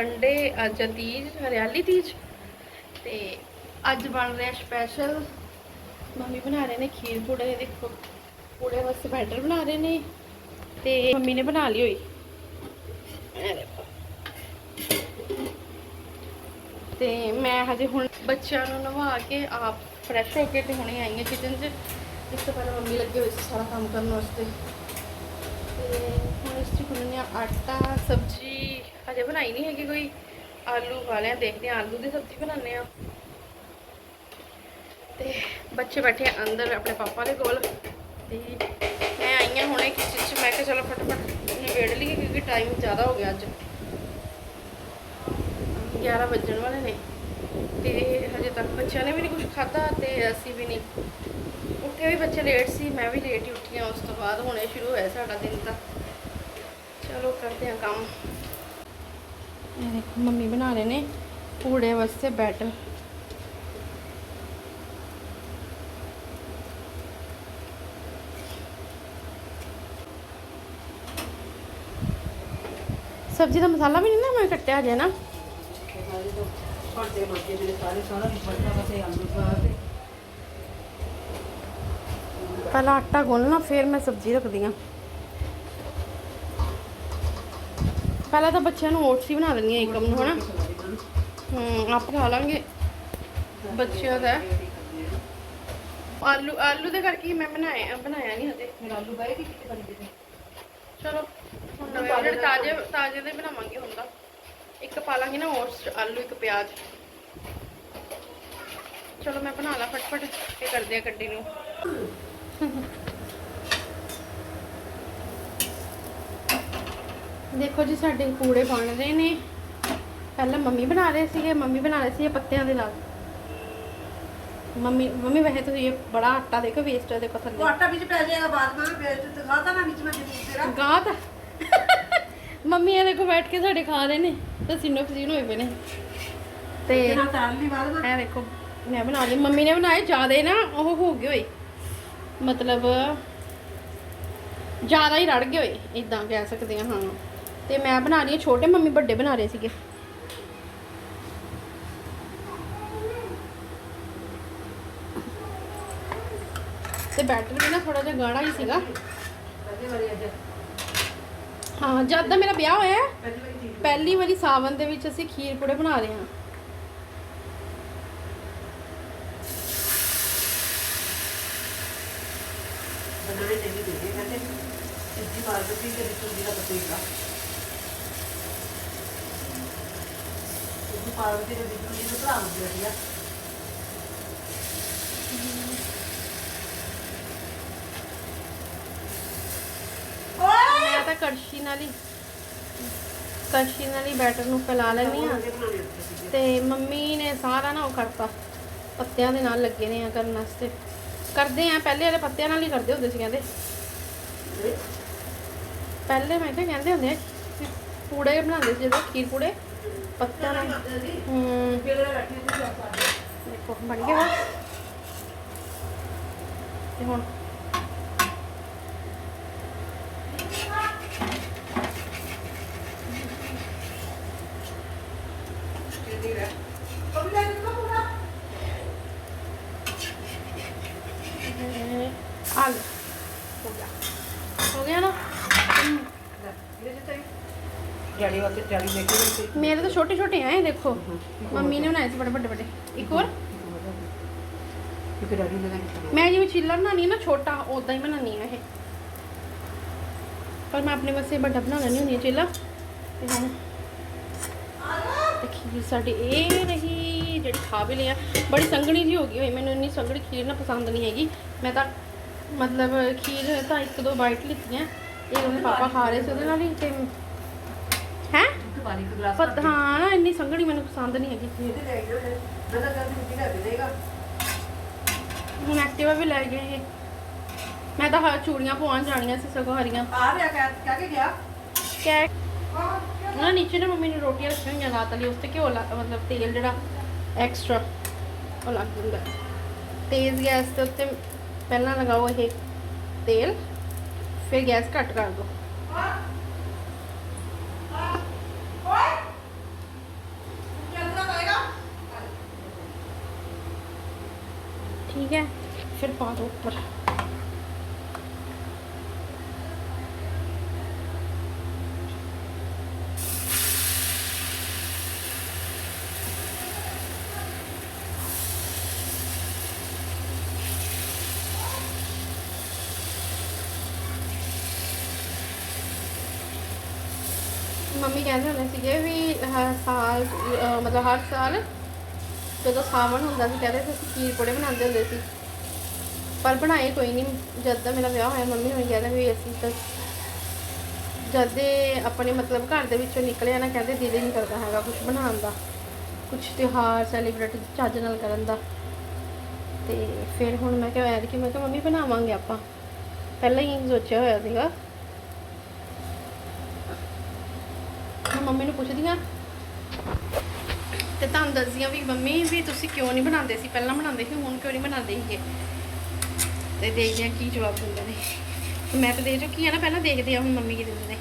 Sunday ਅੱਜ ਤੀਜ, ਹਰਿਆਲੀ ਤੀਜ। ਤੇ ਅੱਜ ਬਣ ਰਿਹਾ ਸਪੈਸ਼ਲ ਮੰਮੀ ਬਣਾ ਰਹੇ ਨੇ ਖੀਰ ਪੂੜੇ ਦੇਖੋ, ਪੂੜੇ ਵਾਸਤੇ ਬੈਟਰ ਬਣਾ ਰਹੇ ਨੇ। ਤੇ ਮੰਮੀ ਨੇ ਬਣਾ ਲਈ ਹੋਈ। ਤੇ ਮੈਂ ਹਜੇ ਹੁਣ ਬੱਚਿਆਂ ਨੂੰ ਨਵਾ ਕੇ ਆਪ ਫਰੈਸ਼ ਹੋ ਕੇ ਤੇ ਹੁਣੇ ਆਈ ਹਾਂ ਕਿਚਨ 'ਚ। ਇਸ ਤੋਂ ਪਹਿਲਾਂ ਮੰਮੀ ਲੱਗੇ ਹੋਏ ਸੀ ਸਾਰਾ ਕੰਮ ਕਰਨ ਵਾਸਤੇ। ਤੇ ਹੁਣ ਇਸ 'ਚ ਗੁੰਨ੍ਹਦੇ ਆਟਾ, ਸਬਜ਼ੀ ਹਜੇ ਬਣਾਈ ਨਹੀਂ ਹੈਗੀ ਕੋਈ ਆਲੂ ਵਾਲਿਆਂ ਦੇਖਦੇ ਹਾਂ, ਆਲੂ ਦੀ ਸਬਜ਼ੀ ਬਣਾਉਂਦੇ ਆ ਤੇ ਬੱਚੇ ਬੈਠੇ ਅੰਦਰ ਆਪਣੇ ਪਾਪਾ ਦੇ ਕੋਲ। ਤੇ ਮੈਂ ਆਈ ਹਾਂ ਹੁਣੇ ਕਿਚਨ 'ਚ, ਮੈਂ ਕਿਹਾ ਚਲੋ ਫਟਾਫਟ ਨਿਬੇੜ ਲਈਏ ਕਿਉਂਕਿ ਟਾਈਮ ਜ਼ਿਆਦਾ ਹੋ ਗਿਆ ਅੱਜ। 11 ਵੱਜਣ ਵਾਲੇ ਨੇ। ਤੇ ਹਜੇ ਤੱਕ ਬੱਚਿਆਂ ਨੇ ਵੀ ਨਹੀਂ ਕੁਝ ਖਾਧਾ ਤੇ ਅਸੀਂ ਵੀ ਨਹੀਂ। ਉੱਠੇ ਵੀ ਬੱਚੇ ਲੇਟ ਸੀ, ਮੈਂ ਵੀ ਲੇਟ ਹੀ ਉੱਠੀ ਆ ਉਸ ਤੋਂ ਬਾਅਦ ਹੁਣੇ ਸ਼ੁਰੂ ਹੋਇਆ ਸਾਡਾ ਦਿਨ ਤਾਂ। ਚਲੋ ਕਰਦੇ ਹਾਂ ਕੰਮ। ਇਹ ਦੇਖੋ, ਮੰਮੀ ਬਣਾ ਰਹੇ ਨੇ ਪੂੜੇ ਵਾਸਤੇ ਬੈਟਰ ਸਬਜ਼ੀ ਦਾ ਮਸਾਲਾ ਵੀ ਨਹੀਂ ਨਾ ਮੈਂ ਕੱਟਿਆ ਜੇ ਨਾ। ਪਹਿਲਾਂ ਆਟਾ ਗੁੰਨਣਾ, ਫਿਰ ਮੈਂ ਸਬਜ਼ੀ ਰੱਖਦੀ ਹਾਂ। ਪਹਿਲਾਂ ਤਾਂ ਬੱਚਿਆਂ ਨੂੰ ਓਟਸ ਹੀ ਬਣਾ ਦਿੰਦੀ ਹਾਂ ਇੱਕਮ ਨੂੰ ਹਨਾ? ਹੂੰ ਆਪ ਖਾ ਲਾਂਗੇ। ਬੱਚਿਆਂ ਦਾ। ਆਲੂ ਆਲੂ ਦੇ ਕਰਕੇ ਮੈਂ ਬਣਾਇਆ ਬਣਾਇਆ ਨਹੀਂ ਹਜੇ। ਫਿਰ ਆਲੂ ਬਾਏ ਕਿ ਕਿਤੇ ਬਣ ਗਏ ਚਲੋ ਹੁਣ ਨਵੇਂ ਤਾਜ਼ੇ ਤਾਜ਼ੇ ਦੇ ਬਣਾਵਾਂਗੇ ਹੁਣ ਤਾਂ। ਇੱਕ ਪਾ ਲਾਂਗੇ ਨਾ ਓਟਸ ਆਲੂ ਇੱਕ ਪਿਆਜ਼। ਚਲੋ ਮੈਂ ਬਣਾ ਲਾ ਫਟਫਟ ਤੇ ਕਰਦੇ ਆ ਕੱਢੀ ਨੂੰ ਦੇਖੋ ਜੀ ਸਾਡੇ ਪੂੜੇ ਬਣ ਰਹੇ ਨੇ। ਪਹਿਲਾਂ ਮੰਮੀ ਬਣਾ ਰਹੇ ਸੀਗੇ ਮੰਮੀ ਬਣਾ ਰਹੇ ਸੀ ਪੱਤਿਆਂ ਦੇ ਨਾਲ। ਮੰਮੀ ਮੰਮੀ ਵੈਸੇ ਤੁਸੀਂ ਇਹ ਬੜਾ ਆਟਾ ਦੇਖੋ ਵੇਸਟ ਦੇਖੋ ਥੱਲੇ। ਆਟਾ ਵਿੱਚ ਪੈ ਜਾਏਗਾ ਬਾਅਦ ਵਿੱਚ ਫਿਰ ਦਿਖਾਤਾ ਨਾ ਵਿੱਚ ਮੈਂ ਤੇਰਾ। ਗਾਤ ਮੰਮੀ ਇਹ ਦੇਖੋ ਬੈਠ ਕੇ ਸਾਡੇ ਖਾ ਰਹੇ ਨੇ ਤੇ ਸਿੰਨੋ ਪਸੀਨ ਹੋਏ ਪਏ ਨੇ। ਤੇ ਤੇਰਾ ਤਾਲ ਨਹੀਂ ਬਾਅਦ ਵਿੱਚ ਇਹ ਦੇਖੋ ਮੈਂ ਬਣਾ ਲਈ। ਮੰਮੀ ਨੇ ਬਣਾਏ ਜਿਆਦੇ ਨਾ ਉਹ ਹੋ ਗਏ ਹੋਏ। ਮਤਲਬ ਜ਼ਿਆਦਾ ਹੀ ਰੜ ਗਏ ਹੋਏ ਇਦਾਂ ਕਹਿ ਸਕਦੇ ਆ ਹਾਂ। ਤੇ ਮੈਂ ਬਣਾ ਰਹੀ ਹਾਂ, ਛੋਟੇ ਮੰਮੀ ਵੱਡੇ ਬਣਾ ਰਹੇ ਸੀਗੇ। ਤੇ ਬੈਟਰ ਵੀ ਨਾ ਥੋੜਾ ਜਿਹਾ ਗਾੜਾ ਹੀ ਸੀਗਾ। ਹਾਂ, ਜਦ ਦਾ ਮੇਰਾ ਵਿਆਹ ਹੋਇਆ, ਪਹਿਲੀ ਵਾਰੀ ਸਾਵਨ ਦੇ ਵਿੱਚ ਅਸੀਂ ਖੀਰ ਪੂੜੇ ਬਣਾ ਰਹੇ ਹਾਂ। ਬਣਾਏ ਨਹੀਂ ਦੇ ਕਹਿੰਦੇ, ਸਿੱਧੀ ਮਾਰ ਦਿੱਤੀ ਤੇ ਰਿਤੂ ਦੀ ਦਾ ਪਤੇਗਾ ਪਾਰਵਤੀ ਦੇ ਨੂੰ ਭਰਾ ਆ ਮੈਂ ਤਾਂ ਕੜਛੀ ਨਾਲ ਹੀ ਕੜਛੀ ਨਾਲ ਹੀ ਬੈਟਰ ਨੂੰ ਫੈਲਾ ਲੈਂਦੀ ਹਾਂ। ਤੇ ਮੰਮੀ ਨੇ ਸਾਰਾ ਨਾ ਉਹ ਕਰਤਾ ਪੱਤਿਆਂ ਦੇ ਨਾਲ ਲੱਗੇ ਨੇ ਆ ਕਰਨ ਵਾਸਤੇ। ਕਰਦੇ ਆ ਪਹਿਲੇ ਵਾਲੇ ਪੱਤਿਆਂ ਨਾਲ ਹੀ ਕਰਦੇ ਹੁੰਦੇ ਸੀ ਕਹਿੰਦੇ। ਪਹਿਲੇ ਮੈਂ ਕਿਹਾ ਕਹਿੰਦੇ ਹੁੰਦੇ ਆ ਪੂੜੇ ਬਣਾਉਂਦੇ ਸੀ ਜਦੋਂ ਖੀਰ ਪੂੜੇ। ਪੱਤਿਆਂ ਨਾਲ ਹੂੰ। ਦੇਖੋ ਬਣ ਗਿਆ। ਵਾ। ਤੇ ਹੁਣ ਆ ਲਓ। ਹੋ ਗਿਆ ਹੋ ਗਿਆ ਨਾ ਮੇਰੇ ਤਾਂ ਛੋਟੇ ਛੋਟੇ ਆ ਇਹ ਦੇਖੋ। ਮੰਮੀ ਨੇ ਬਣਾਏ ਸੀ ਬੜੇ ਵੱਡੇ ਵੱਡੇ। ਇੱਕ ਹੋਰ। ਇੱਕ ਡੈਡੀ ਨੇ ਤਾਂ ਮੈਂ ਜਿਵੇਂ ਚਿੱਲਾ ਬਣਾਉਣੀ ਹੈ ਨਾ ਛੋਟਾ ਉਦਾਂ ਹੀ ਬਣਾਉਣੀ ਹੈ ਇਹ। ਪਰ ਮੈਂ ਆਪਣੇ ਵਾਸਤੇ ਵੱਡਾ ਬਣਾ ਲੈਣੀ ਹੁੰਦੀ ਹੈ ਚਿੱਲਾ। ਤੇ ਹੁਣ ਖੀਰ ਸਾਡੀ ਇਹ ਰਹੀ ਜਿਹੜੀ ਖਾ ਵੀ ਲਿਆ। ਬੜੀ ਸੰਘਣੀ ਜੀ ਹੋ ਗਈ ਹੋਈ ਮੈਨੂੰ ਇੰਨੀ ਸੰਘਣੀ ਖੀਰ ਨਾ ਪਸੰਦ ਨਹੀਂ ਹੈਗੀ। ਮੈਂ ਤਾਂ ਮਤਲਬ ਖੀਰ ਤਾਂ ਇੱਕ ਦੋ ਬਾਈਟ ਲਿੱਤੀਆਂ। ਇਹ ਉਹਨੇ ਪਾਪਾ ਖਾ ਰਹੇ ਸੀ ਉਹਦੇ ਨਾਲ ਹੀ ਤੇ ਇੱਕ ਦਾ ਹਾਂ ਨਾ ਇੰਨੀ ਸੰਘਣੀ ਮੈਨੂੰ ਪਸੰਦ ਨਹੀਂ ਹੈਗੀ। ਖੀਰ ਇਹਦੇ ਲੈ ਗਏ ਮੈਂ ਤਾਂ ਕਹਿੰਦੀ ਮਿੱਟੀ ਲੈ ਕੇ ਦੇਗਾ। ਹੁਣ ਐਕਟਿਵਾ ਵੀ ਲੈ ਗਏ ਇਹ। ਮੈਂ ਤਾਂ ਹ ਚੂੜੀਆਂ ਪਵਾਉਣ ਜਾਣੀਆਂ ਸੀ ਸਗੋਂ ਹਰੀਆਂ। ਆ ਰਿਹਾ ਕਹਿ ਕਹਿ ਕੇ ਗਿਆ? ਕੈ ਨਾ ਨੀਚੇ ਨਾ ਮੰਮੀ ਨੇ ਰੋਟੀਆਂ ਰੱਖੀਆਂ ਹੋਈਆਂ ਰਾਤ ਲਈ ਉਸ ਤੇ ਘਿਓ ਲਾ- ਮਤਲਬ ਤੇਲ ਜਿਹੜਾ ਐਕਸਟਰਾ ਉਹ ਲੱਗ ਜਾਂਦਾ। ਹੈ। ਤੇਜ਼ ਗੈਸ ਦੇ ਉੱਤੇ ਪਹਿਲਾਂ ਲਗਾਓ ਇਹ ਤੇਲ ਫਿਰ ਗੈਸ ਘੱਟ ਕਰ ਦਿਓ। ਠੀਕ ਹੈ? ਫਿਰ ਪਾ ਦੋ ਉੱਪਰ। ਮੰਮੀ ਕਹਿੰਦੇ ਹੁੰਦੇ ਸੀਗੇ ਵੀ ਹਰ ਸਾਲ ਮਤਲਬ ਹਰ ਸਾਲ ਜਦੋਂ ਸਾਵਣ ਹੁੰਦਾ ਸੀ, ਕਹਿੰਦੇ ਸੀ ਅਸੀਂ ਖੀਰ ਪੂੜੇ ਬਣਾਉਂਦੇ ਹੁੰਦੇ ਸੀ। ਪਰ ਬਣਾਏ ਕੋਈ ਨਹੀਂ ਜਦ ਦਾ ਮੇਰਾ ਵਿਆਹ ਹੋਇਆ, ਮੰਮੀ ਹੁਣ ਕਹਿੰਦੇ ਵੀ ਅਸੀਂ ਤਾਂ ਜਦ ਦੇ ਆਪਣੇ ਮਤਲਬ ਘਰ ਦੇ ਵਿੱਚੋਂ ਨਿਕਲਿਆ ਨਾ, ਕਹਿੰਦੇ ਦਿਲ ਹੀ ਨਹੀਂ ਕਰਦਾ ਹੈਗਾ ਕੁਝ ਬਣਾਉਣ ਦਾ ਕੁਝ ਤਿਉਹਾਰ ਸੈਲੀਬ੍ਰੇਟ ਚੱਜ ਨਾਲ ਕਰਨ ਦਾ। ਤੇ ਫਿਰ ਹੁਣ ਮੈਂ ਕਿਹਾ ਐਰ ਕਿ ਮੈਂ ਕਿਹਾ, ਮੰਮੀ ਬਣਾਵਾਂਗੇ ਆਪਾਂ। ਪਹਿਲਾਂ ਹੀ ਸੋਚਿਆ ਹੋਇਆ ਸੀਗਾ। ਮੰਮੀ ਨੂੰ ਪੁੱਛਦੀ ਆ ਤੇ ਤੁਹਾਨੂੰ ਦੱਸਦੀ ਆ ਵੀ ਮੰਮੀ ਵੀ ਤੁਸੀਂ ਕਿਉਂ ਨਹੀਂ ਬਣਾਉਂਦੇ ਸੀ? ਪਹਿਲਾਂ ਬਣਾਉਂਦੇ ਸੀ, ਹੁਣ ਕਿਉਂ ਨਹੀਂ ਬਣਾਉਂਦੇ ਸੀਗੇ? ਤੇ ਦੇਖਦੇ ਆ ਕੀ ਜਵਾਬ ਦਿੰਦੇ ਨੇ। ਮੈਂ ਤਾਂ ਦੇ ਚੁੱਕੀ ਆ ਨਾ, ਪਹਿਲਾਂ ਦੇਖਦੇ ਆ ਹੁਣ ਮੰਮੀ ਕੀ ਦਿੰਦੇ ਨੇ।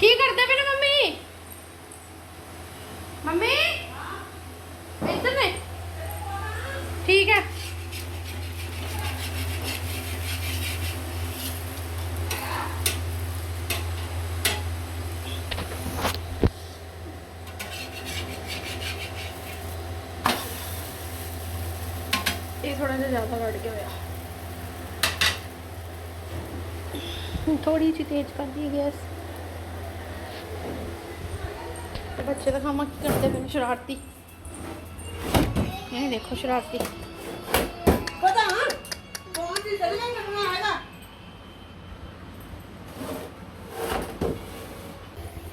ਕੀ ਕਰਦੇ ਪਏ ਮੰਮੀ? ਮੰਮੀ ਇੱਧਰ ਨੇ ਠੀਕ ਹੈ ਇਹ ਥੋੜਾ ਜਿਹਾ ਜ਼ਿਆਦਾ ਵੜ ਗਿਆ ਹੋਇਆ। ਥੋੜੀ ਜਿਹੀ ਤੇਜ਼ ਕਰ ਦੀ ਗੈਸ। ਤੇ ਬੱਚੇ ਤਾਂ ਖਾਮਾ ਕੀ ਕਰਦੇ ਪਏ ਸ਼ਰਾਰਤੀ। ਇਹ ਦੇਖੋ ਸ਼ਰਾਰਤੀ। ਪਤਾ ਕੌਣ ਦੀ ਸਲਗਾ ਕਰਨਾ ਹੈਗਾ।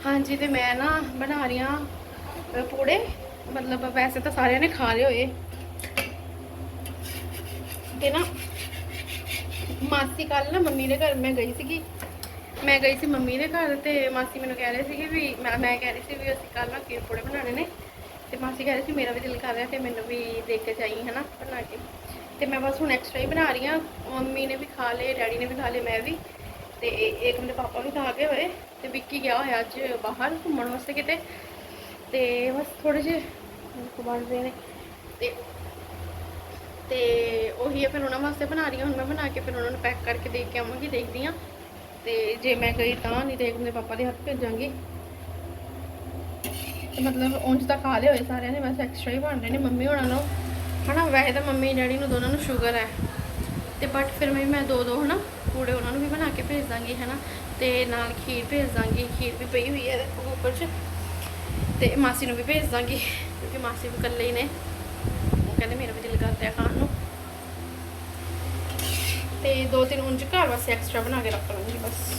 ਹਾਂਜੀ ਤੇ ਮੈਂ ਨਾ ਬਣਾ ਰਹੀ ਹਾਂ ਅ, ਪੂੜੇ। ਮਤਲਬ ਵੈਸੇ ਤਾਂ ਸਾਰਿਆਂ ਨੇ ਖਾ ਲਏ ਹੋਏ। ਤੇ ਨਾ ਮਾਸੀ ਕੱਲ ਨਾ ਮੰਮੀ ਦੇ ਘਰ ਮੈਂ ਗਈ ਸੀਗੀ। ਮੈਂ ਗਈ ਸੀ ਮੰਮੀ ਦੇ ਘਰ ਤੇ ਮਾਸੀ ਮੈਨੂੰ ਕਹਿ ਰਹੇ ਸੀਗੇ ਵੀ ਮੈਂ ਮੈਂ ਕਹਿ ਰਹੀ ਸੀ ਵੀ ਅਸੀਂ ਕੱਲ ਨਾ ਖੀਰ ਪੂੜੇ ਬਣਾਉਣੇ ਨੇ। ਤੇ ਮਾਸੀ ਕਹਿ ਰਹੀ ਸੀ ਮੇਰਾ ਵੀ ਦਿਲ ਕਰ ਰਿਹਾ ਤੇ ਮੈਨੂੰ ਵੀ ਦੇ ਕੇ ਜਾਈ ਹਨਾ ਬਣਾ ਕੇ। ਤੇ ਮੈਂ ਬਸ ਹੁਣ ਐਕਸਟਰਾ ਹੀ ਬਣਾ ਰਹੀ ਹਾਂ। ਮੰਮੀ ਨੇ ਵੀ ਖਾ ਲਏ, ਡੈਡੀ ਨੇ ਵੀ ਖਾ ਲਏ, ਮੈਂ ਵੀ। ਤੇ ਇੱਕ ਮੇਰੇ ਪਾਪਾ ਵੀ ਖਾ ਗਏ ਹੋਏ। ਤੇ ਵਿੱਕੀ ਗਿਆ ਹੋਇਆ ਅੱਜ ਬਾਹਰ ਘੁੰਮਣ ਵਾਸਤੇ ਕਿਤੇ। ਤੇ ਬਸ ਥੋੜੇ ਜਿਹੇ ਬਣ ਦੇ ਨੇ। ਤੇ ਤੇ ਉਹੀ ਹੈ ਫਿਰ ਉਹਨਾਂ ਵਾਸਤੇ ਬਣਾ ਰਹੀ ਹਾਂ ਹੁਣ ਮੈਂ ਬਣਾ ਕੇ ਫਿਰ ਉਹਨਾਂ ਨੂੰ ਪੈਕ ਕਰਕੇ ਦੇ ਕੇ ਆਵਾਂਗੀ, ਦੇਖਦੀ ਹਾਂ ਤੇ ਜੇ ਮੈਂ ਗਈ ਤਾਂ ਨਹੀਂ ਤੇ ਏਕਮ ਪਾਪਾ ਦੇ ਹੱਥ ਭੇਜਾਂਗੀ। ਤੇ ਮਤਲਬ ਉਂਝ ਤਾਂ ਖਾ ਲਏ ਹੋਏ ਸਾਰਿਆਂ ਨੇ, ਬਸ ਐਕਸਟਰਾ ਹੀ ਬਣ ਰਹੇ ਨੇ ਮੰਮੀ ਹੋਣਾ ਨੂੰ ਹਨਾ, ਵੈਸੇ ਤਾਂ ਮੰਮੀ ਡੈਡੀ ਨੂੰ ਦੋਨਾਂ ਨੂੰ ਸ਼ੂਗਰ ਹੈ। ਤੇ ਬਟ ਫਿਰ ਮੈਂ ਮੈਂ ਦੋ ਦੋ ਹਨਾ ਪੂੜੇ ਉਹਨਾਂ ਨੂੰ ਵੀ ਬਣਾ ਕੇ ਭੇਜ ਦਾਂਗੀ, ਹਨਾ। ਤੇ ਨਾਲ ਖੀਰ ਭੇਜ ਦਾਂਗੀ, ਖੀਰ ਵੀ ਪਈ ਹੋਈ ਹੈ ਦੇਖੋ ਉੱਪਰ 'ਚ। ਤੇ ਮਾਸੀ ਨੂੰ ਵੀ ਭੇਜ ਦਾਂਗੀ, ਕਿਉਂਕਿ ਮਾਸੀ ਵੀ ਇਕੱਲੇ ਹੀ ਨੇ। ਕਹਿੰਦੇ ਮੇਰਾ ਵੀ ਦਿਲ ਕਰਦਾ ਹੈ ਖਾਣ ਨੂੰ। ਤੇ ਦੋ ਤਿੰਨ ਉਂਝ ਘਰ ਵਾਸਤੇ ਐਕਸਟਰਾ ਬਣਾ ਕੇ ਰੱਖ ਲਾਂਗੀ ਬਸ।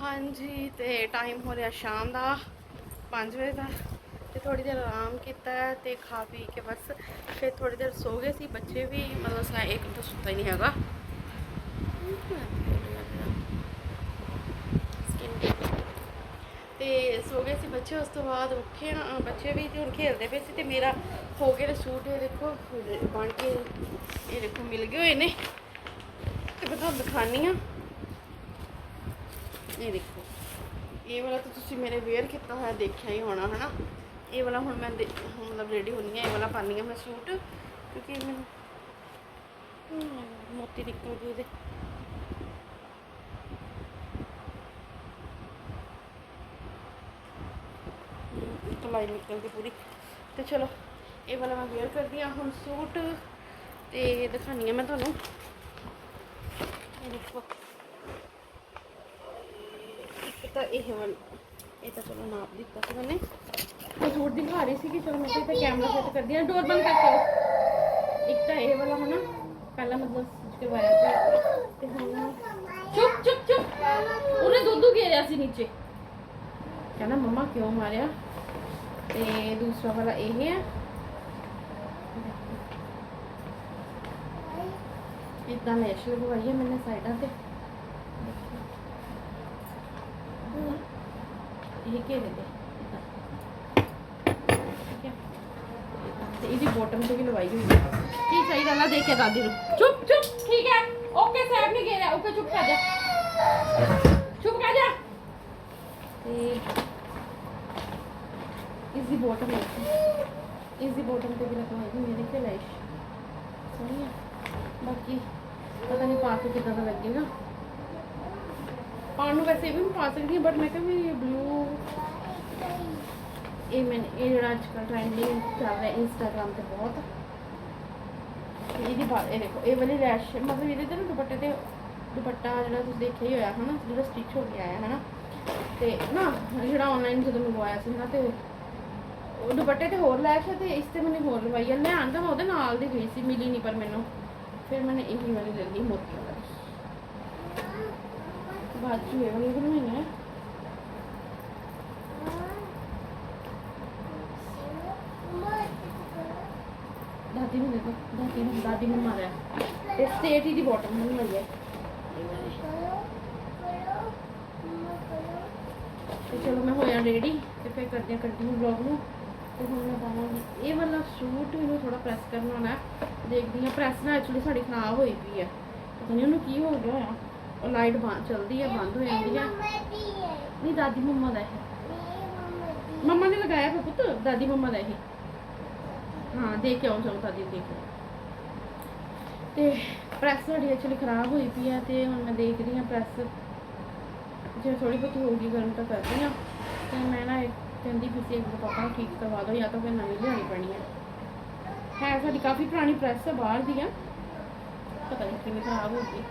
ਹਾਂਜੀ, ਤੇ ਟਾਈਮ ਹੋ ਰਿਹਾ ਸ਼ਾਮ ਦਾ 5 ਵਜੇ ਦਾ। ਤੇ ਥੋੜੀ ਦੇਰ ਆਰਾਮ ਕੀਤਾ ਤੇ ਖਾ ਪੀ ਕੇ ਬਸ, ਫਿਰ ਥੋੜੀ ਦੇਰ ਸੋ ਗਏ ਸੀ। ਬੱਚੇ ਵੀ ਮਤਲਬ ਸਾ ਇੱਕ ਤਾਂ ਸੁੱਤਾ ਹੀ ਨਹੀਂ ਹੈਗਾ। ਤੇ ਸੋ ਗਏ ਸੀ ਬੱਚੇ ਉਸ ਤੋਂ ਬਾਅਦ ਉੱਠੇ ਆ, ਬੱਚੇ ਵੀ ਤੇ ਹੁਣ ਖੇਡਦੇ ਪਏ ਸੀ ਤੇ ਮੇਰਾ ਹੋ ਗਿਆ ਨੇ ਸੂਟ ਇਹ ਦੇਖੋ ਬਣ ਕੇ ਇਹ ਦੇਖੋ ਮਿਲ ਗਏ ਹੋਏ ਨੇ। ਤੇ ਮੈਂ ਤੁਹਾਨੂੰ ਦਿਖਾਨੀ ਆ। ਇਹ ਦੇਖੋ ਇਹ ਵਾਲਾ ਤਾਂ ਤੁਸੀਂ ਮੇਰੇ ਵੇਅਰ ਕੀਤਾ ਹੋਇਆ ਦੇਖਿਆ ਹੀ ਹੋਣਾ ਹਨਾ? ਇਹ ਵਾਲਾ ਹੁਣ ਮੈਂ ਦੇ- ਮਤਲਬ ਰੈਡੀ ਹੋਣੀ ਹੈ ਇਹ ਵਾਲਾ ਪਾਣੀ ਆ ਮੈਂ ਸੂਟ ਕਿਉਂਕਿ ਮੈਨੂੰ ਮੋਤੀ ਨਿਕਲ ਗਈ ਇਹਦੇ। ਹਮ, ਕਲਾਈ ਪੂਰੀ। ਤੇ ਚਲੋ ਇਹ ਵਾਲਾ ਮੈਂ ਵੇਅਰ ਕਰਦੀ ਆ ਹੁਣ ਸੂਟ ਤੇ ਦਿਖਾਣੀ ਆ ਮੈਂ ਤੁਹਾਨੂੰ। ਇਹ ਦੇਖੋ। ਤਾਂ ਇਹ ਵਾਲਾ ਇਹ ਤਾਂ ਚਲੋ ਨਾਪ ਦਿੱਤਾ ਸੀ ਮੈਨੇ ਇਹ ਸੂਟ ਦਿਖਾ ਰਹੀ ਸੀ ਕਿ ਚਲੋ ਮੈਂ ਇੱਥੇ ਕੈਮਰਾ ਸੈੱਟ ਕਰਦੀ ਹਾਂ। ਡੋਰ ਬੰਦ ਕਰੋ ਇੱਕ ਤਾਂ ਇਹ ਵਾਲਾ ਹਨਾ ਪਹਿਲਾਂ ਮਤਲਬ ਸਟਿਚ ਕਰਵਾਇਆ ਤੇ ਹੁਣ ਚੁੱਪ ਚੁੱਪ ਚੁੱਪ। ਉਹਨੇ ਦੁੱਧ ਘੇਰਿਆ ਸੀ ਨੀਚੇ। ਕਹਿੰਦਾ ਮੰਮਾ ਕਿਉਂ ਮਾਰਿਆ? ਤੇ ਦੂਸਰਾ ਵਾਲਾ ਇਹ ਹੈ ਇਦਾਂ ਲੈਸ਼ ਲਗਵਾਈ ਹੈ ਮੈਨੇ ਸਾਈਡਾਂ ਤੇ ਇਹ ਘੇਰੇ ਦੇ ਏਦਾਂ। ਠੀਕ ਹੈ ਤੇ ਇਹਦੀ ਬੋਟਮ ਤੇ ਵੀ ਲਵਾਈ ਹੋਈ ਹੈ ਕੀ ਚਾਹੀਦਾ ਲਾ ਦੇ ਕੇ ਦਾਦੀ ਨੂੰ ਚੁੱਪ ਚੁੱਪ ਠੀਕ ਹੈ ਓਕੇ ਸਾਹਿਬ ਨਹੀਂ ਘੇਰਿਆ ਓਕੇ ਚੁੱਪ ਕਰ ਜਾ ਚੁੱਪ ਕਰ ਜਾ ਬੋਟਮ ਇਸ ਦੀ ਬੋਟਮ ਤੇ ਵੀ ਲਗਵਾਈ ਹੋਈ ਹੈ। ਲੈਸ਼ ਸੋਹਣੀ ਹੈ ਬਾਕੀ ਪਤਾ ਨਹੀਂ ਪਾ ਕੇ ਕਿੱਦਾਂ ਦਾ ਲੱਗੇਗਾ ਪਾਉਣ ਨੂੰ ਵੈਸੇ ਵੀ ਮੈਂ ਪਾ ਸਕਦੀ ਬਟ ਮੈਂ ਕਿਹਾ ਵੀ ਬਲੂ ਇਹ ਮੈਂ, ਇਹ ਜਿਹੜਾ ਅੱਜ ਕੱਲ੍ਹ ਟ੍ਰੈਂਡਿੰਗ ਚੱਲ ਰਿਹਾ ਇੰਸਟਾਗ੍ਰਾਮ ਤੇ ਬਹੁਤ। ਇਹਦੀ ਬਾਤ ਇਹ ਦੇਖੋ, ਇਹ ਵਾਲੀ ਰੈਸ਼ ਮਤਲਬ ਇਹਦੇ ਤੇ ਨਾ ਦੁਪੱਟੇ ਤੇ, ਦੁਪੱਟਾ ਜਿਹੜਾ ਤੁਸੀਂ ਦੇਖਿਆ ਹੀ ਹੋਇਆ, ਹਨਾ, ਜਿਹੜਾ ਸਟਿਚ ਹੋ ਕੇ ਆਇਆ, ਹਨਾ। ਤੇ ਨਾ, ਜਿਹੜਾ ਆਨਲਾਈਨ ਜਦੋਂ ਮੰਗਵਾਇਆ ਸੀ ਨਾ, ਤੇ ਉਹ ਦੁਪੱਟੇ ਤੇ ਹੋਰ ਲੈਸ਼ ਹੈ ਤੇ ਇਸ ਤੇ ਮੈਨੂੰ ਹੋਰ ਲਵਾਈ ਹੈ ਲਿਆਉਣ ਮੈਂ ਉਹਦੇ ਨਾਲ ਦੀ ਗਈ ਸੀ, ਮਿਲੀ ਨਹੀਂ ਪਰ ਮੈਨੂੰ। ਫਿਰ ਮੈंने ਇਹੀ ਵਾਲੀ ਲੈ ਲਈ, ਮੋਤੀ ਵਾਲੀ। ਬਾਅਦ ਚ ਇਹ ਵਾਲੀ ਬਣਵਾਈ ਹੈ ਦਾਦੀ ਨੂੰ ਦੇਖੋ ਦਾਦੀ ਨੂੰ ਦਾਦੀ ਨੂੰ ਮਾਰਿਆ। ਤੇ ਸਟੇਟ ਦੀ ਬੋਟਮ ਨੂੰ ਲਈ ਹੈ ਤੇ ਚਲੋ ਮੈਂ ਹੋਇਆ ਰੈਡੀ ਤੇ ਫਿਰ ਕਰਦੇ ਹਾਂ ਕੰਟੀਨਿਊ ਨੂੰ। ਤੇ ਹੁਣ ਮੈਂ ਪਾਵਾਂਗੀ ਇਹ ਵਾਲਾ ਸੂਟ ਮੈਨੂੰ ਥੋੜਾ ਪ੍ਰੈਸ ਕਰਨਾ ਹੋਣਾ ਦੇਖਦੀ ਹਾਂ ਪ੍ਰੈਸ ਨਾ ਐਕਚੁਅਲੀ ਸਾਡੀ ਖਰਾਬ ਹੋਈ ਪਈ ਹੈ। ਪਤਾ ਨਹੀਂ ਉਹਨੂੰ ਕੀ ਹੋ ਗਿਆ ਹੋਇਆ। ਉਹ ਲਾਈਟ ਬੰਦ ਚਲਦੀ ਹੈ, ਬੰਦ ਹੋ ਜਾਂਦੀ ਆ ਨਹੀਂ, ਦਾਦੀ ਮੰਮਾ ਦਾ ਇਹ। ਮੰਮਾ ਨੇ ਲਗਾਇਆ ਫਿਰ ਪੁੱਤ, ਦਾਦੀ ਮੰਮਾ ਦਾ ਇਹ। ਹਾਂ, ਦੇਖ ਕੇ ਆਉਂ ਜਾਓ ਦਾਦੀ ਦੇਖ ਕੇ। ਤੇ ਪ੍ਰੈਸ ਸਾਡੀ ਐਕਚੁਅਲੀ ਖਰਾਬ ਹੋਈ ਪਈ ਹੈ ਤੇ ਹੁਣ ਮੈਂ ਦੇਖਦੀ ਹਾਂ ਪ੍ਰੈਸ ਜੇ ਥੋੜੀ ਬਹੁਤੀ ਹੋਊਗੀ ਗਰਮ ਤਾਂ ਕਰਦੀ ਹਾਂ। ਤੇ ਮੈਂ ਨਾ ਇੱਕ ਕਹਿੰਦੀ ਤੁਸੀਂ ਇੱਕ ਦੋ ਪਾਪਾ ਨੂੰ ਠੀਕ ਕਰਵਾ ਦਿਓ, ਜਾਂ ਤਾਂ ਫਿਰ ਨਵੀਂ ਲਿਆਉਣੀ ਪੈਣੀ ਹੈ ਹੈ ਸਾਡੀ ਕਾਫੀ ਪੁਰਾਣੀ ਪ੍ਰੈਸ ਹੈ ਬਾਹਰ ਦੀ ਆ। ਪਤਾ ਨਹੀਂ ਕਿਵੇਂ ਖਰਾਬ ਹੋ ਗਈ।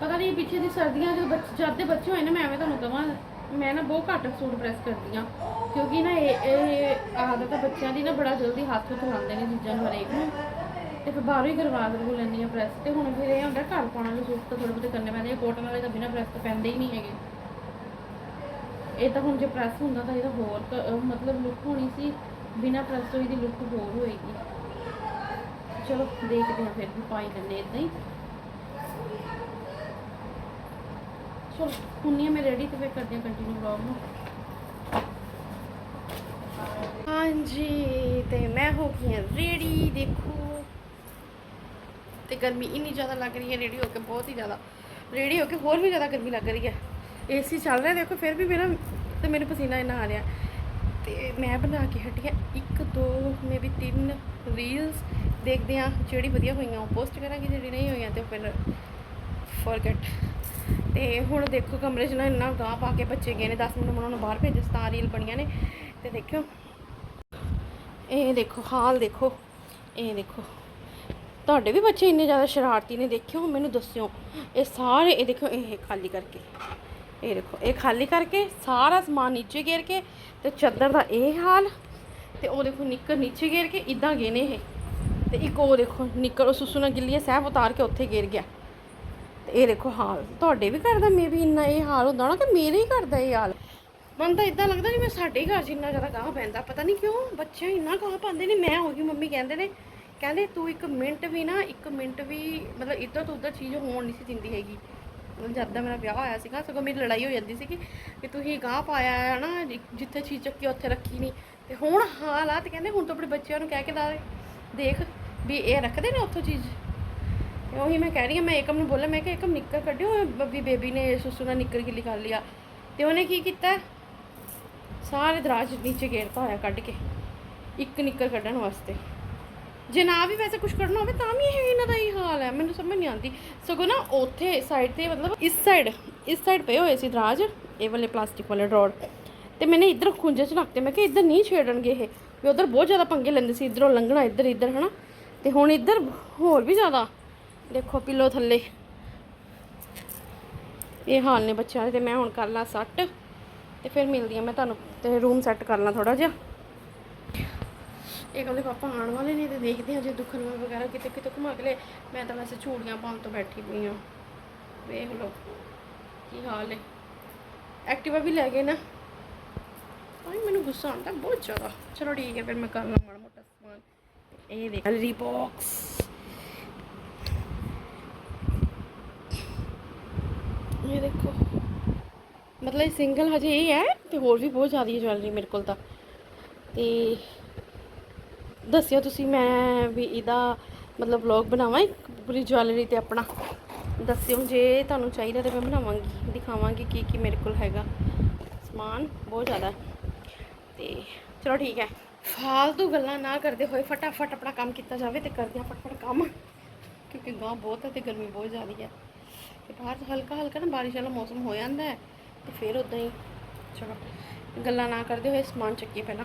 ਪਤਾ ਨਹੀਂ ਪਿੱਛੇ ਦੀ ਸਰਦੀਆਂ ਜਦੋਂ ਬੱਚੇ, ਜਦ ਦੇ ਬੱਚੇ ਹੋਏ ਨਾ ਮੈਂ ਐਵੇਂ ਤੁਹਾਨੂੰ ਕਹਾਂ ਮੈਂ ਨਾ ਬਹੁਤ ਘੱਟ ਸੂਟ ਪ੍ਰੈਸ ਕਰਦੀ ਆ। ਕਿਉਂਕਿ ਨਾ ਇਹ ਇਹ ਆਦਤ ਆ ਬੱਚਿਆਂ ਦੀ ਨਾ ਬੜਾ ਜਲਦੀ ਹੱਥ ਉੱਤੇ ਲਾਉਂਦੇ ਨੇ ਚੀਜ਼ਾਂ ਨੂੰ ਹਰੇਕ ਨੂੰ। ਤੇ ਫਿਰ ਬਾਹਰੋਂ ਹੀ ਕਰਵਾ ਕਰਵਾ ਲੈਂਦੀ ਆ ਪ੍ਰੈਸ ਤੇ ਹੁਣ ਫਿਰ ਇਹ ਹੁੰਦਾ ਘਰ ਪਾਉਣ ਵਾਲੇ ਸੂਟ ਤਾਂ ਥੋੜੇ ਬਹੁਤੇ ਕਰਨੇ ਪੈਂਦੇ ਆ, ਕੋਟਨ ਵਾਲੇ ਤਾਂ ਬਿਨਾਂ ਪ੍ਰੈਸ ਤੋਂ ਪੈਂਦੇ ਹੀ ਨਹੀਂ ਹੈਗੇ। ਇਹ ਤਾਂ ਹੁਣ ਜੇ ਪ੍ਰੈਸ ਹੁੰਦਾ ਤਾਂ ਇਹਦਾ ਹੋਰ ਮਤਲਬ ਲੁੱਕ ਹੋਣੀ ਸੀ, ਬਿਨਾਂ ਪ੍ਰੈਸ ਤੋਂ ਦੀ ਲੁੱਕ ਹੋਰ ਹੋਏਗੀ। ਚਲੋ, ਦੇਖਦੇ ਹਾਂ ਫਿਰ ਵੀ ਪਾਈ ਦਿੰਦੇ ਇਦਾਂ ਹੀ ਚਲੋ ਹੁੰਨੀ ਮੈਂ ਰੈਡੀ ਤੇ ਫਿਰ ਕਰਦੇ ਹਾਂ ਕੰਟੀਨਿਊ ਵਲੌਗ ਨੂੰ। ਹਾਂਜੀ, ਤੇ ਮੈਂ ਹੋ ਗਈ ਹਾਂ ਰੈਡੀ ਦੇਖੋ। ਤੇ ਗਰਮੀ ਇੰਨੀ ਜ਼ਿਆਦਾ ਲੱਗ ਰਹੀ ਹੈ ਰੈਡੀ ਹੋ ਕੇ ਬਹੁਤ ਹੀ ਜ਼ਿਆਦਾ। ਰੈਡੀ ਹੋ ਕੇ ਹੋਰ ਵੀ ਜ਼ਿਆਦਾ ਗਰਮੀ ਲੱਗ ਰਹੀ ਹੈ। ਏਸੀ ਚੱਲ ਰਿਹਾ, ਦੇਖੋ ਫਿਰ ਵੀ ਮੇਰਾ ਤੇ ਮੈਨੂੰ ਪਸੀਨਾ ਇੰਨਾ ਆ ਰਿਹਾ। ਤੇ ਮੈਂ ਬਣਾ ਕੇ ਹਟੀ ਆ ਇੱਕ, ਦੋ, ਮੇਬੀ ਤਿੰਨ ਰੀਲਸ ਦੇਖਦੇ ਹਾਂ, ਜਿਹੜੀ ਵਧੀਆ ਹੋਈਆਂ, ਉਹ ਪੋਸਟ ਕਰਾਂਗੇ, ਜਿਹੜੀ ਨਹੀਂ ਹੋਈਆਂ ਤੇ ਫਿਰ ਫੋਰਗੇਟ ਤੇ ਹੁਣ ਦੇਖੋ ਕਮਰੇ 'ਚ ਨਾ ਇੰਨਾ ਗਾਹ ਪਾ ਕੇ ਬੱਚੇ ਗਏ ਨੇ 10 ਮਿੰਟ ਉਹਨਾਂ ਨੂੰ ਬਾਹਰ ਭੇਜੇ ਸਤਾਰ ਰੀਲ ਬਣੀਆਂ ਨੇ। ਤੇ ਦੇਖਿਓ, ਇਹ ਦੇਖੋ, ਹਾਲ ਦੇਖੋ, ਇਹ ਦੇਖੋ। ਤੁਹਾਡੇ ਵੀ ਬੱਚੇ ਇੰਨੇ ਜ਼ਿਆਦਾ ਸ਼ਰਾਰਤੀ ਨੇ, ਦੇਖਿਓ, ਮੈਨੂੰ ਦੱਸਿਓ। ਇਹ ਸਾਰੇ, ਇਹ ਦੇਖਿਓ, ਇਹ ਖਾਲੀ ਕਰਕੇ। ਇਹ ਦੇਖੋ, ਇਹ ਖਾਲੀ ਕਰਕੇ ਸਾਰਾ ਸਮਾਨ ਨੀਚੇ ਗੇਰ ਕੇ ਤੇ ਚੱਦਰ ਦਾ ਇਹ ਹਾਲ ਤੇ ਉਹ ਦੇਖੋ ਨਿੱਕਰ ਨੀਚੇ ਗੇਰ ਕੇ ਇਦਾਂ ਗਏ ਨੇ ਇਹ। ਤੇ ਇੱਕ ਉਹ ਦੇਖੋ, ਨਿੱਕਰ ਉਹ ਸੁਸੂ ਨਾਲ ਗਿੱਲੀ ਹੈ ਸਹਿਬ ਉਤਾਰ ਕੇ ਉੱਥੇ ਗੇਰ ਗਿਆ। ਤੇ ਇਹ ਦੇਖੋ ਹਾਲ, ਤੁਹਾਡੇ ਵੀ ਘਰ ਦਾ ਮੇਬੀ ਇੰਨਾ ਇਹ ਹਾਲ ਹੁੰਦਾ ਨਾ ਕਿ ਮੇਰੇ ਹੀ ਘਰ ਦਾ ਇਹ ਹਾਲ? ਮਨ ਤਾਂ ਇਦਾਂ ਲੱਗਦਾ ਜਿਵੇਂ ਸਾਡੇ ਹੀ ਘਰ 'ਚ ਇੰਨਾ ਜ਼ਿਆਦਾ ਗਾਹ ਪੈਂਦਾ, ਪਤਾ ਨਹੀਂ ਕਿਉਂ ਬੱਚੇ ਇੰਨਾ ਗਾਹ ਪਾਉਂਦੇ ਨੇ, ਮੈਂ ਹੋ ਗਈ ਮੰਮੀ ਕਹਿੰਦੇ ਨੇ, ਕਹਿੰਦੇ ਤੂੰ ਇੱਕ ਮਿੰਟ ਵੀ ਨਾ, ਇੱਕ ਮਿੰਟ ਵੀ, ਮਤਲਬ ਇੱਧਰ ਤੋਂ ਉੱਧਰ ਚੀਜ਼ ਹੋਣ ਨਹੀਂ ਸੀ ਦਿੰਦੀ ਹੈਗੀ। ਜਦ ਦਾ ਮੇਰਾ ਵਿਆਹ ਹੋਇਆ ਸੀਗਾ, ਸਗੋਂ ਮੇਰੀ ਲੜਾਈ ਹੋ ਜਾਂਦੀ ਸੀ ਕਿ ਕਿ ਤੁਸੀਂ ਗਾਹ ਪਾਇਆ ਹੈ ਨਾ ਜਿੱਥੇ ਚੀਜ਼ ਚੱਕੀ ਉੱਥੇ ਰੱਖੀ ਨਹੀਂ ਤੇ ਹੁਣ ਹਾਲਾਤ ਕਹਿੰਦੇ ਹੁਣ ਤਾਂ ਆਪਣੇ ਬੱਚਿਆਂ ਨੂੰ ਕਹਿ ਕੇ ਦਾ। ਦੇਖ ਵੀ ਇਹ ਰੱਖਦੇ ਨੇ ਉੱਥੋਂ ਚੀਜ਼। ਉਹੀ ਮੈਂ ਕਹਿ ਰਹੀ ਹਾਂ, ਮੈਂ ਏਕਮ ਨੂੰ ਬੋਲਿਆ, ਮੈਂ ਕਿ ਏਕਮ ਨਿੱਕਰ ਕੱਢਿਓ ਬੱਬੀ ਬੇਬੀ ਨੇ ਸੁਸੂ ਨਾਲ ਨਿੱਕਰ ਗਿੱਲੀ ਕਰ ਲਿਆ। ਤੇ ਉਹਨੇ ਕੀ ਕੀਤਾ? ਸਾਰੇ ਦਰਾਜ ਨੀਚੇ ਗੇਰਤਾ ਹੋਇਆ ਕੱਢ ਕੇ, ਇੱਕ ਨਿੱਕਰ ਕੱਢਣ ਵਾਸਤੇ। ਜੇ ਨਾ ਵੀ ਵੈਸੇ ਕੁਝ ਕਰਨਾ ਹੋਵੇ, ਤਾਂ ਵੀ ਇਹ ਇਹਨਾਂ ਦਾ ਹੀ ਹਾਲ ਹੈ। ਮੈਨੂੰ ਸਮਝ ਨਹੀਂ ਆਉਂਦੀ। ਸਗੋਂ ਨਾ ਉੱਥੇ ਸਾਈਡ ਤੇ ਮਤਲਬ ਇਸ ਸਾਈਡ ਇਸ ਸਾਈਡ ਪਏ ਹੋਏ ਸੀ ਦਰਾਜ, ਇਹ ਵਾਲੇ ਪਲਾਸਟਿਕ ਵਾਲੇ ਡਰੋਰ ਤੇ ਮੈਨੇ ਇੱਧਰ ਖੁੰਝੇ ਚ ਰੱਖਤੇ ਮੈਂ ਕਿ ਇੱਧਰ ਨਹੀਂ ਛੇੜਨਗੇ ਇਹ। ਵੀ ਉਧਰ ਬਹੁਤ ਜ਼ਿਆਦਾ ਪੰਗੇ ਲੈਂਦੇ ਸੀ, ਇੱਧਰੋਂ ਲੰਘਣਾ ਇੱਧਰ ਇੱਧਰ, ਹਨਾ? ਤੇ ਹੁਣ ਇੱਧਰ ਹੋਰ ਵੀ ਜ਼ਿਆਦਾ। ਦੇਖੋ ਪਿੱਲੋ ਥੱਲੇ। ਇਹ ਹਾਲ ਨੇ ਬੱਚਿਆਂ ਦੇ ਤੇ ਮੈਂ ਹੁਣ ਕਰ ਲਾਂ ਸੱਟ। ਤੇ ਫਿਰ ਮਿਲਦੀ ਆ ਮੈਂ ਤੁਹਾਨੂੰ। ਤੇ ਰੂਮ ਸੈੱਟ ਕਰ ਲਾਂ ਥੋੜਾ ਜਿਹਾ। ਇਹ ਕਹਿੰਦੇ ਪਾਪਾ ਆਉਣ ਵਾਲੇ ਨੇ ਤੇ ਦੇਖਦੇ ਹਾਂ ਜੇ ਦੁਖਨ ਵਗੈਰਾ ਕਿਤੇ ਕਿਤੇ ਘੁਮਾ ਕੇ ਲੈ, ਮੈਂ ਤਾਂ ਵੈਸੇ ਚੂੜੀਆਂ ਪਾਉਣ ਤੋਂ ਬੈਠੀ ਪਈ ਹਾਂ। ਵੇਖ ਲਓ ਕੀ ਹਾਲ ਹੈ। ਐਕਟਿਵਾ ਵੀ ਲੈ ਗਏ ਨਾ। ਤਾਂ ਮੈਨੂੰ ਗੁੱਸਾ ਆਉਂਦਾ ਬਹੁਤ ਜ਼ਿਆਦਾ। ਚਲੋ ਠੀਕ ਹੈ, ਫਿਰ ਮੈਂ ਕਰ ਲਾਂ ਮਾੜਾ ਮੋਟਾ ਸਮਾਨ। ਇਹ ਦੇਖ ਗੈਲਰੀ ਬਾਕਸ ਇਹ ਦੇਖੋ। ਮਤਲਬ ਸਿੰਗਲ ਹਜੇ ਇਹ ਹੈ ਤੇ ਹੋਰ ਵੀ ਬਹੁਤ ਜ਼ਿਆਦਾ ਜਵੈਲਰੀ ਮੇਰੇ ਕੋਲ ਤਾਂ। ਤੇ ਦੱਸਿਓ ਤੁਸੀਂ, ਮੈਂ ਵੀ ਇਹਦਾ ਮਤਲਬ ਵਲੌਗ ਬਣਾਵਾਂ, ਇੱਕ ਪੂਰੀ ਜਵੈਲਰੀ ਤੇ ਆਪਣਾ। ਦੱਸਿਓ, ਜੇ ਤੁਹਾਨੂੰ ਚਾਹੀਦਾ ਤਾਂ ਮੈਂ ਬਣਾਵਾਂਗੀ, ਦਿਖਾਵਾਂਗੀ ਕੀ ਕੀ ਮੇਰੇ ਕੋਲ ਹੈਗਾ। ਸਮਾਨ ਬਹੁਤ ਜ਼ਿਆਦਾ ਤੇ ਚਲੋ ਠੀਕ ਹੈ। ਫਾਲਤੂ ਗੱਲਾਂ ਨਾ ਕਰਦੇ ਹੋਏ ਫਟਾਫਟ ਆਪਣਾ ਕੰਮ ਕੀਤਾ ਜਾਵੇ ਤੇ ਕਰਦੇ ਆ ਫਟਾਫਟ ਕੰਮ। ਕਿਉਂਕਿ ਗਾਂ ਬਹੁਤ ਹੈ ਤੇ ਗਰਮੀ ਬਹੁਤ ਜ਼ਿਆਦਾ ਹੈ। ਤੇ ਬਾਹਰ ਹਲਕਾ ਹਲਕਾ ਨਾ ਬਾਰਿਸ਼ ਵਾਲਾ ਮੌਸਮ ਹੋ ਜਾਂਦਾ ਹੈ ਤੇ ਫਿਰ ਉਦਾਂ ਹੀ ਚਲੋ, ਗੱਲਾਂ ਨਾ ਕਰਦੇ ਹੋਏ ਸਮਾਨ ਚੱਕੀਏ ਪਹਿਲਾਂ।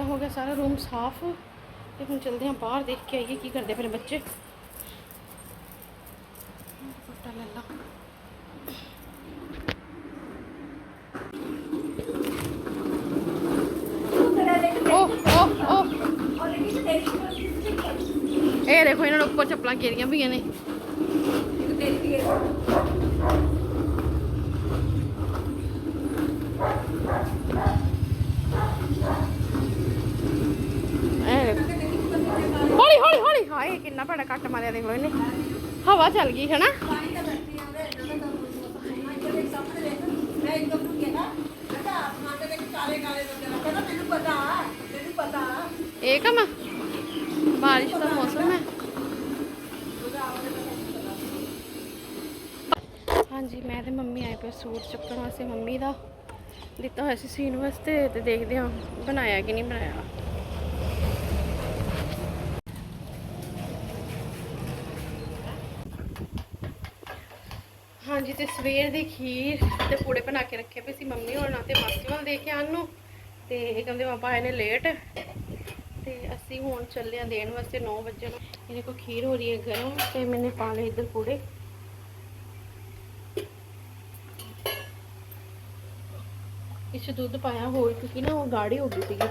ਮੇਰਾ ਹੋ ਗਿਆ ਸਾਰਾ ਰੂਮ ਸਾਫ਼ ਤੇ ਹੁਣ ਚਲਦੇ ਹਾਂ ਬਾਹਰ ਦੇਖ ਕੇ ਆਈਏ ਕੀ ਕਰਦੇ ਫਿਰ ਬੱਚੇ ਦੁਪੱਟਾ ਲੈ ਲਾ ਓਹ ਓਹ ਓਹ ਇਹ ਦੇਖੋ ਇਹਨਾਂ ਨੂੰ ਉੱਪਰ ਚੱਪਲਾਂ ਘੇਰੀਆਂ ਪਈਆਂ ਨੇ ਇਹ ਦੇਖੋ ਹੌਲੀ ਹੌਲੀ ਹੌਲੀ ਹਾਏ, ਕਿੰਨਾ ਬੜਾ ਕੱਟ ਮਾਰਿਆ ਦੇਖ ਲਓ ਇਹਨੇ। ਹਵਾ ਚੱਲ ਗਈ ਹੈ ਇਹ ਕਮ ਬਾਰਿਸ਼ ਦਾ ਮੌਸਮ ਹੈ। ਹਾਂਜੀ, ਮੈਂ ਤੇ ਮੰਮੀ ਆਏ ਪਏ ਸੂਟ ਚੁੱਕਣ ਵਾਸਤੇ, ਮੰਮੀ ਦਾ ਦਿੱਤਾ ਹੋਇਆ ਸੀ ਸੀਨ ਵਾਸਤੇ, ਤੇ ਦੇਖਦੇ ਹਾਂ, ਬਣਾਇਆ ਕਿ ਨਹੀਂ ਬਣਾਇਆ। ਹਾਂਜੀ ਤੇ ਸਵੇਰ ਦੀ ਖੀਰ ਤੇ ਪੂੜੇ ਬਣਾ ਕੇ ਰੱਖੇ ਪਏ ਸੀ ਮੰਮੀ ਹੋਣਾ ਤੇ ਮਾਸੀ ਵੱਲ ਦੇ ਕੇ ਆਉਣ ਨੂੰ। ਤੇ ਇਹ ਕਹਿੰਦੇ ਪਾਪਾ ਆਏ ਨੇ ਲੇਟ ਤੇ ਅਸੀਂ ਹੁਣ ਚੱਲੇ ਆ ਦੇਣ ਵਾਸਤੇ 9 ਵਜੇ ਨੂੰ ਇਹਦੇ ਕੋ ਖੀਰ ਹੋ ਰਹੀ ਹੈ ਗਰਮ ਤੇ ਮੈਨੇ ਪਾ ਲਏ ਇੱਧਰ ਪੂੜੇ। ਇਸ ਦੁੱਧ ਪਾਇਆ ਹੋਰ ਕਿਉਂਕਿ ਨਾ ਉਹ ਗਾੜੀ ਹੋ ਗਈ ਸੀਗੀ।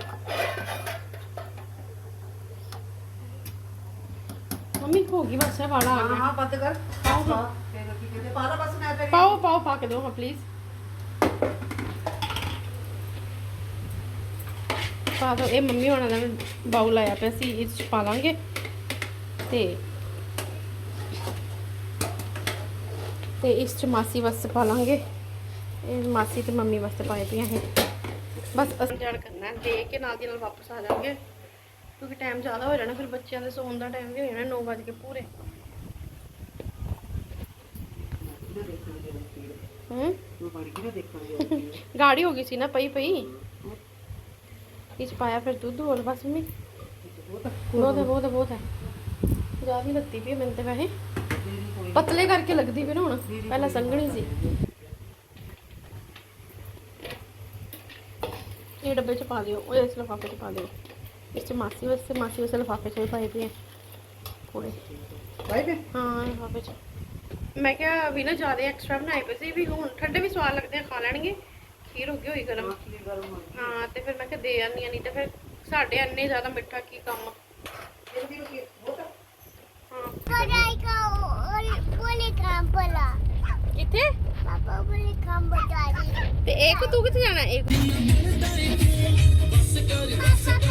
ਮੰਮੀ ਹੋ ਗਈ ਬਸ ਵਾਲਾ ਆ ਗਿਆ। ਹਾਂ ਬੰਦ ਕਰ। ਪਾਓ ਹਾਂ। ਫਿਰ ਕੀ ਕਹਿੰਦੇ ਬਸ ਮੈਂ ਤੇ ਪਾਓ ਪਾਓ, ਪਾ ਕੇ ਦਿਓ ਹਾਂ ਪਲੀਜ਼ ਪਾ ਦਿਓ ਇਹ ਮੰਮੀ ਹੋਣਾ ਦਾ ਬਾਉਲ ਆਇਆ ਪਿਆ ਸੀ ਇਸ ਚ ਪਾ ਲਾਂਗੇ। ਤੇ ਤੇ ਇਸ ਚ ਮਾਸੀ ਵਾਸਤੇ ਪਾ ਲਾਂਗੇ। ਇਹ ਮਾਸੀ ਤੇ ਮੰਮੀ ਵਾਸਤੇ ਪਾਏ ਪਈਆਂ ਇਹ। ਬਸ ਅਸੀਂ ਜਾਣ ਕਰਨਾ ਦੇ ਕੇ ਨਾਲ ਦੀ ਨਾਲ ਵਾਪਸ ਆ ਜਾਵਾਂਗੇ। ਕਿਉਂਕਿ ਟਾਈਮ ਜ਼ਿਆਦਾ ਹੋ ਜਾਣਾ, ਫਿਰ ਬੱਚਿਆਂ ਦੇ ਸੌਣ ਦਾ ਟਾਈਮ ਵੀ ਹੋ ਜਾਣਾ 9 ਵਜੇ ਪੂਰੇ। ਹੂੰ? ਗਾੜੀ ਹੋ ਗਈ ਸੀ ਨਾ ਪਈ ਪਈ। ਇਸ ਪਾਇਆ ਫਿਰ ਦੁੱਧ ਹੋਰ ਬਸ ਮੈਂ ਬਹੁਤ ਹੈ ਬਹੁਤ ਹੈ ਬਹੁਤ ਹੈ। ਜ਼ਿਆਦਾ ਲੱਗਦੀ ਪਈ ਹੈ ਮੈਨੂੰ ਤੇ ਵੈਸੇ। ਪਤਲੇ ਕਰਕੇ ਲੱਗਦੀ ਪਈ ਨਾ ਹੁਣ। ਪਹਿਲਾਂ ਸੰਘਣੀ ਸੀ। ਇਹ ਡੱਬੇ ਚ ਪਾ ਦਿਓ ਉਹ ਇਸ ਲਿਫਾਫੇ ਚ ਪਾ ਦਿਓ। ਇਸ ਚ ਮਾਸੀ ਵਾਸਤੇ ਮਾਸੀ ਵਾਸਤੇ ਲਿਫਾਫੇ ਚ ਵੀ ਪਾਏ ਪਏ ਆ। ਥੋੜੇ ਬਾਈ ਤੇ ਹਾਂ ਲਿਫਾਫੇ ਚ। ਮੈਂ ਕਿਹਾ ਵੀ ਨਾ ਜ਼ਿਆਦਾ ਐਕਸਟਰਾ ਬਣਾਏ ਪਏ ਸੀ ਵੀ ਹੁਣ ਠੰਡੇ ਵੀ ਸਵਾਦ ਲੱਗਦੇ ਆ ਖਾ ਲੈਣਗੇ ਖੀਰ ਹੋ ਗਈ ਹੋਈ ਗਰਮ ਕੀ ਗਰਮ ਹੋ ਹਾਂ ਤੇ ਫਿਰ ਮੈਂ ਕਿਹਾ ਦੇ ਆਨੀ ਆ ਨਹੀਂ ਤੇ ਫਿਰ ਸਾਡੇ ਇੰਨੇ ਜ਼ਿਆਦਾ ਮਿੱਠਾ ਕੀ ਕੰਮ ਜਲਦੀ ਹੋ ਗਈ ਬਹੁਤ ਹਾਂ Pulai kau boleh kan pula. ਕਿੱਥੇ Papa boleh kan berjari. ਤੇ ਇੱਕ ਤੂੰ ਕਿੱਥੇ ਜਾਣਾ ਇੱਕ Papa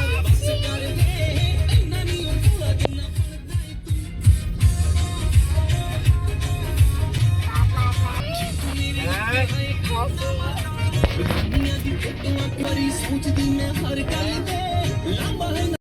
ਦੀਆਂ ਦੀ ਫੋਟੋਆਂ ਕਰੀ ਸੋਚਦੀ ਮੈਂ ਹਰ ਗੱਲ ਤੇ ਲੰਬਾ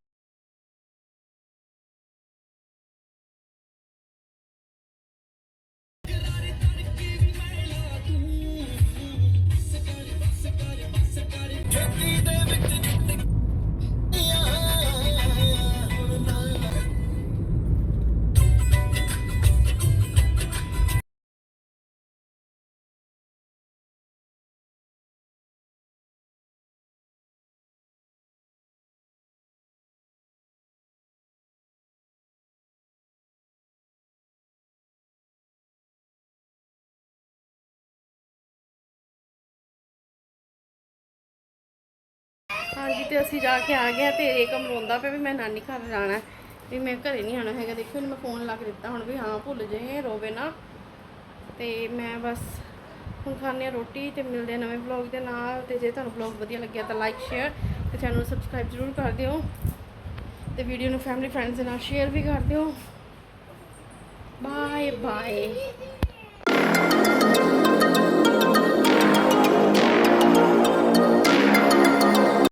ਹਾਂਜੀ ਤੇ ਅਸੀਂ ਜਾ ਕੇ ਆ ਗਏ ਆ ਤੇ ਏਕਮ ਰੋਂਦਾ ਪਿਆ ਵੀ ਮੈਂ ਨਾਨੀ ਘਰ ਜਾਣਾ ਹੈ, ਵੀ ਮੈਂ ਘਰੇ ਨਹੀਂ ਆਣਾ ਹੈਗਾ। ਦੇਖੋ ਇਹਨੂੰ ਮੈਂ ਫੋਨ ਲਾ ਕੇ ਦਿੱਤਾ ਹੁਣ ਵੀ ਹਾਂ ਭੁੱਲ ਜੇ ਰੋਵੇ ਨਾ। ਤੇ ਮੈਂ ਬਸ ਹੁਣ ਖਾਂਦੇ ਹਾਂ ਰੋਟੀ ਤੇ ਮਿਲਦੇ ਆ ਨਵੇਂ ਵਲੌਗ ਦੇ ਨਾਲ। ਤੇ ਜੇ ਤੁਹਾਨੂੰ ਵਲੌਗ ਵਧੀਆ ਲੱਗਿਆ ਤਾਂ ਲਾਈਕ ਸ਼ੇਅਰ ਤੇ ਚੈਨਲ ਨੂੰ ਸਬਸਕ੍ਰਾਈਬ ਜ਼ਰੂਰ ਕਰ ਦਿਓ। ਤੇ ਵੀਡੀਓ ਨੂੰ ਫੈਮਿਲੀ ਫਰੈਂਡਸ ਦੇ ਨਾਲ ਸ਼ੇਅਰ ਵੀ ਕਰ ਦਿਓ। Bye bye